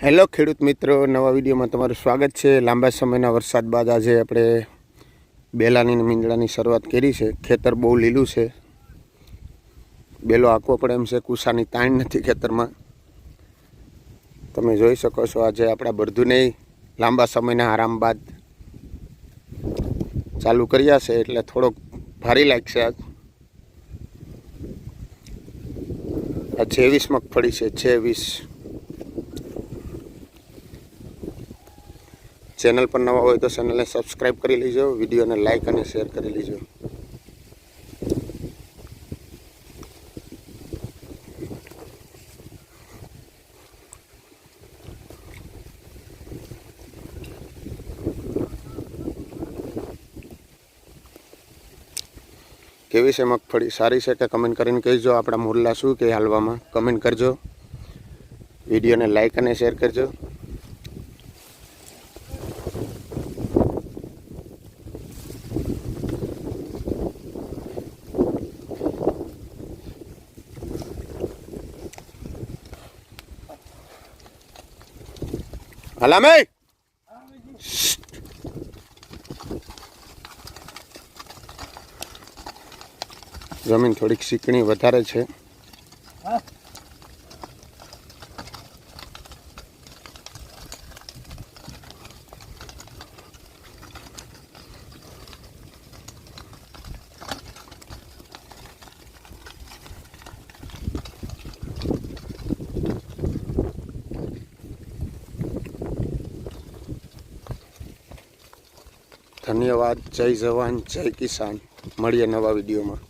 Hello ખેડૂત મિત્રો, નવા વિડીયોમાં તમારું સ્વાગત છે. લાંબા સમયના વરસાદ બાદ આજે આપણે બેલાની મીંદડાની શરૂઆત કરી છે. ખેતર બહુ લીલું છે. બેલો આંકવો પડે એમ છે, કુસાની તાણ નથી ખેતરમાં. તમે જોઈ શકો છો, આજે આપણા બળદુને લાંબા સમયના આરામ બાદ ચાલુ કર્યા છે, એટલે થોડોક ભારી લાગશે આજ. આ છેવીસ મગફળી છે છેવીસ ચેનલ પર નવા હોય તો ચેનલને સબસ્ક્રાઈબ કરી લેજો, વિડીયોને લાઈક અને શેર કરી લેજો. કેવી છે મગફળી? સારી છે કે કમેન્ટ કરીને કહેજો? આપણા મુરલા શું કે હાલવામાં? કમેન્ટ કરજો. વિડીયોને લાઈક અને શેર કરજો. હલામે જમીન થોડીક સીકણી વધારે છે. ધન્યવાદ. જય જવાન જય કિસાન. મળીએ નવા વિડીયોમાં.